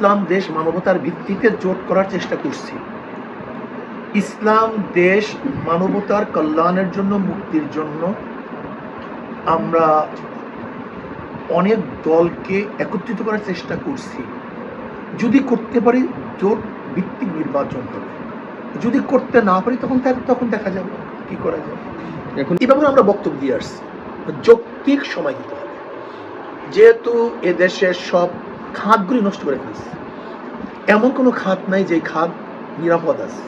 ইসলাম দেশ মানবতার ভিত্তিতে জোট করার চেষ্টা করছি। ইসলাম দেশ মানবতার কল্যাণের জন্য মুক্তির জন্য আমরা অনেক দলকে একত্রিত করার চেষ্টা করছি। যদি করতে পারি জোট ভিত্তিক নির্বাচন হবে। যদি করতে না পারি তখন তাহলে তখন দেখা যাবে কি করা যায়। এখন এভাবে আমরা বক্তব্য দিয়ে আসছি। যৌক্তিক সময় দিতে হবে। যেহেতু এদেশের সব খাতগুলি নষ্ট করে ফেলছে এমন কোনো খাত নাই যে খাত নিরাপদ আছে।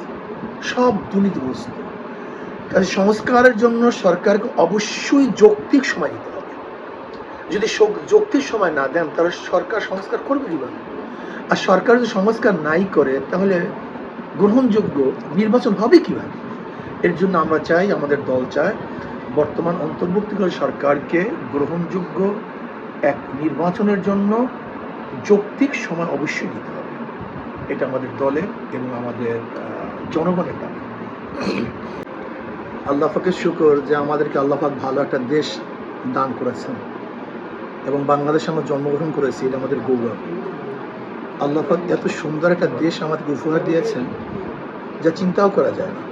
সব দুর্নীতিগ্রস্ত। কাজে সংস্কারের জন্য সরকারকে অবশ্যই যৌক্তিক সময় দিতে হবে। যদি যৌক্তিক সময় না দেন, তাহলে সরকার সংস্কার করবে কীভাবে? আর সরকার যদি সংস্কার নাই করে, তাহলে গ্রহণযোগ্য নির্বাচন হবে কীভাবে? এর জন্য আমরা চাই, আমাদের দল চায়, বর্তমান অন্তর্বর্তীকালীন সরকারকে গ্রহণযোগ্য এক নির্বাচনের জন্য যৌক্তিক সময় অবশ্যই দিতে হবে। এটা আমাদের দলের এবং আমাদের জনগণের দাবি। আল্লাহ পাকের শুকর যে আমাদেরকে আল্লাহ পাক ভালো একটা দেশ দান করেছেন এবং বাংলাদেশে আমরা জন্মগ্রহণ করেছি, এটা আমাদের গৌরব। আল্লাহ পাক এত সুন্দর একটা দেশ আমাদেরকে উপহার দিয়েছেন যা চিন্তাও করা যায় না।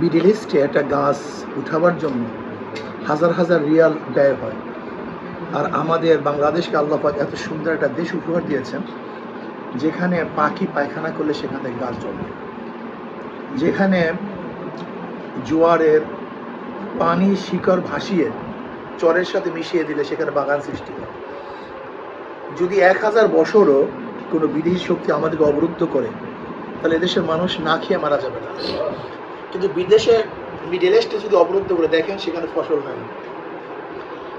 মিডিল ইস্টে একটা গাছ উঠাবার জন্য হাজার হাজার রিয়াল ব্যয় হয়। আর আমাদের বাংলাদেশকে আল্লাহ পাক এত সুন্দর একটা দেশ উপহার দিয়েছেন, যেখানে পাখি পায়খানা করলে সেখান থেকে গাছ জন্মে। যেখানে জোয়ারের পানি শিকড় ভাসিয়ে চরের সাথে মিশিয়ে দিলে সেখানে বাগান সৃষ্টি হয়। যদি এক হাজার বছরও কোনো বিদেশি শক্তি আমাদেরকে অবরুদ্ধ করে, তাহলে এদেশের মানুষ না খেয়ে মারা যাবে না। কিন্তু বিদেশে, মিডল ইস্টে যদি অবরুদ্ধ করে দেখেন, সেখানে ফসল নাই।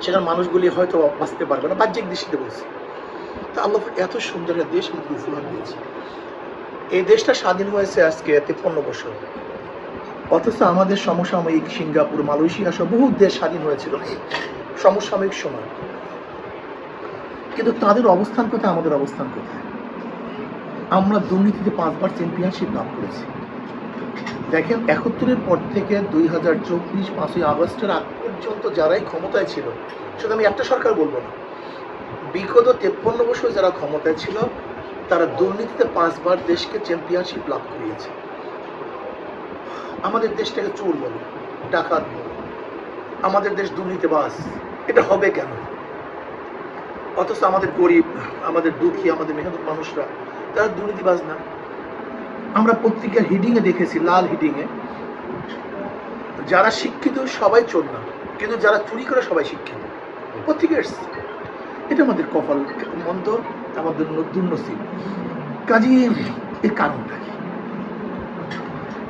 সেখানে মানুষগুলি হয়তো বাঁচতে পারবে না, বাহ্যিক দৃষ্টিতে বলছি। তা আল্লাহ এত সুন্দর একটা দেশ আমাকে উপহার দিয়েছে। এই দেশটা স্বাধীন হয়েছে আজকে তিপ্পান্ন বছর। অথচ আমাদের সমসাময়িক সিঙ্গাপুর, মালয়েশিয়া সহ বহু দেশ স্বাধীন হয়েছিল সমসাময়িক সময়। কিন্তু তাদের অবস্থান কোথায়? আমাদের অবস্থান কোথায়? আমরা দুর্নীতিতে পাঁচবার চ্যাম্পিয়নশিপ লাভ করেছি। দেখেন, একাত্তরের পর থেকে দুই হাজার চব্বিশ পাঁচই আগস্টের আগ পর্যন্ত যারাই ক্ষমতায় ছিল, শুধু আমি একটা সরকার বলব না, বিগত তেপ্পান্ন বছর যারা ক্ষমতায় ছিল, তারা দুর্নীতিতে পাঁচবার দেশকে চ্যাম্পিয়নশিপ লাভ করিয়েছে। আমাদের দেশটাকে চোর বলে, ডাকাত বলে, আমাদের দেশ দুর্নীতিবাজ, এটা হবে কেন? অথচ আমাদের গরিব, আমাদের দুঃখী, আমাদের মেহনত মানুষরা, তারা দুর্নীতিবাজ না। আমরা পত্রিকার হিডিংয়ে দেখেছি, লাল হিডিংয়ে যারা শিক্ষিত, সবাই চোর না। কিন্তু যারা চুরি করে, সবাই শিক্ষিত। পত্রিকা এসছে। এটা আমাদের কপাল মন্দ, আমাদের দুর্নসিব কাজী, এর কারণটা কি?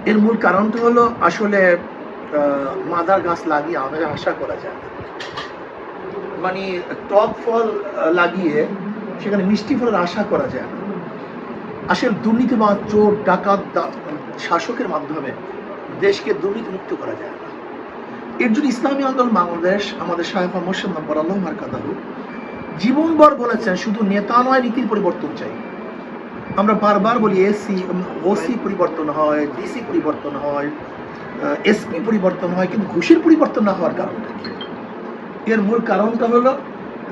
এর মূল কারণটা হলো আসলে মাদার গাছ লাগিয়ে আমাদের আশা করা যায় না। মানে টক ফল লাগিয়ে সেখানে মিষ্টি ফলের আশা করা যায় না। আসলে দুর্নীতি বা চোর, ডাকাত শাসকের মাধ্যমে দেশকে দুর্নীতিমুক্ত করা যায় না। এর জন্য ইসলামী আন্দোলন বাংলাদেশ, আমাদের সাহেব মোর্শেদ নম্বর আল্লাহ মার্কাদাহু জীবনভর বলেছেন, শুধু নেতা নয়, নীতির পরিবর্তন চাই। আমরা বারবার বলি, এসি ওসি পরিবর্তন হয়, ডিসি পরিবর্তন হয় এসপি পরিবর্তন হয়, কিন্তু ঘুষের পরিবর্তন না হওয়ার কারণটা কি? এর মূল কারণটা হলো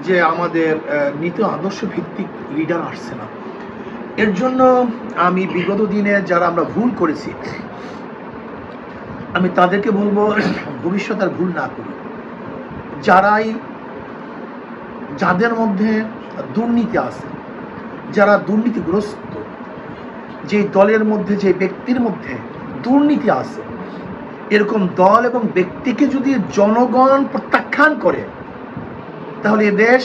যে আমাদের নীতি আদর্শ ভিত্তিক লিডার আসছে না। এর জন্য আমি বিগত দিনে যারা আমরা ভুল করেছি, আমি তাদেরকে বলব, ভবিষ্যৎ আর ভুল না করি যারাই, যাদের মধ্যে দুর্নীতি আছে, যারা দুর্নীতিগ্রস্ত যে দলের মধ্যে যে ব্যক্তির মধ্যে দুর্নীতি আছে, এরকম দল এবং ব্যক্তিকে যদি জনগণ প্রত্যাখ্যান করে, তাহলে এ দেশ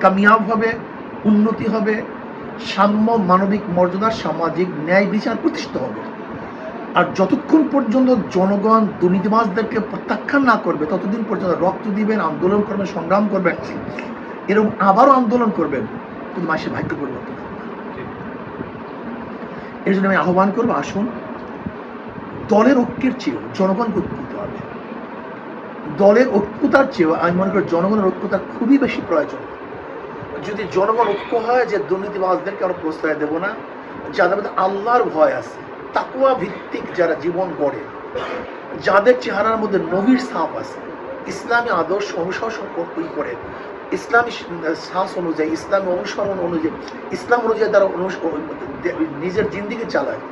কামিয়াব হবে, উন্নতি হবে সাম্য মানবিক মর্যাদা সামাজিক ন্যায় বিচার প্রতিষ্ঠিত হবে। আর যতক্ষণ পর্যন্ত জনগণ দুর্নীতিবাজদেরকে প্রত্যাখ্যান না করবে, ততদিন পর্যন্ত রক্ত দিবেন, আন্দোলন করবেন, সংগ্রাম করবেন, এরকম আবারও আন্দোলন করবেন, কিন্তু মাসের ভাগ্য পরিবর্তন। এর জন্য আমি আহ্বান করব, আসুন, দলের ঐক্যের চেয়েও জনগণকে হতে হবে। দলের ঐক্যতার চেয়েও, আমি মনে করি জনগণের ঐক্যতার খুবই বেশি প্রয়োজন। যদি জনগণ ঐক্য হয় যে দুর্নীতিবাজদেরকে আমরা প্রশ্রয় দেবো না, যাদের মধ্যে আল্লাহর ভয় আছে তাকুয়া ভিত্তিক যারা জীবন গড়ে, যাদের চেহারার মধ্যে নবীর সাপ আছে, ইসলামী আদর্শ অনুশাসন করে ইসলামী শ্বাস অনুযায়ী, ইসলামী অনুসরণ অনুযায়ী, ইসলাম অনুযায়ী তারা নিজের জিন্দিগি চালায়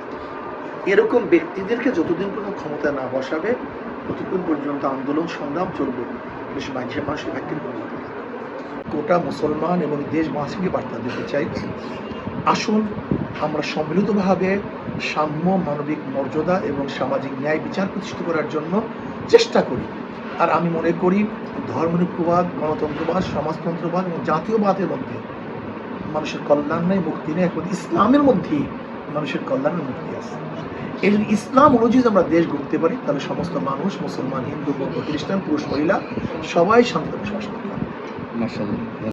এরকম ব্যক্তিদেরকে যতদিন পর্যন্ত ক্ষমতা না বসাবে ততক্ষণ পর্যন্ত আন্দোলন সংগ্রাম চলবে, বেশ মানুষের মানুষের ব্যক্তির হবে। গোটা মুসলমান এবং দেশবাসীকে বার্তা দিতে চাই। আসুন, আমরা সম্মিলিতভাবে সাম্য মানবিক মর্যাদা এবং সামাজিক ন্যায় বিচার প্রতিষ্ঠিত করার জন্য চেষ্টা করি। আর আমি মনে করি ধর্মনিরপবাদ গণতন্ত্রবাদ, সমাজতন্ত্রবাদ এবং জাতীয়বাদের মধ্যে মানুষের কল্যাণ নেই, মুক্তি নেই এখন ইসলামের মধ্যেই মানুষের কল্যাণের মুক্তি আছে। এই যদি ইসলাম অনুযায়ী আমরা দেশ গড়তে পারি, তাহলে সমস্ত মানুষ, মুসলমান, হিন্দু, বৌদ্ধ, খ্রিস্টান, পুরুষ, মহিলা সবাই শান্তিতে বসবাস পারবে মার্শাল্লাহ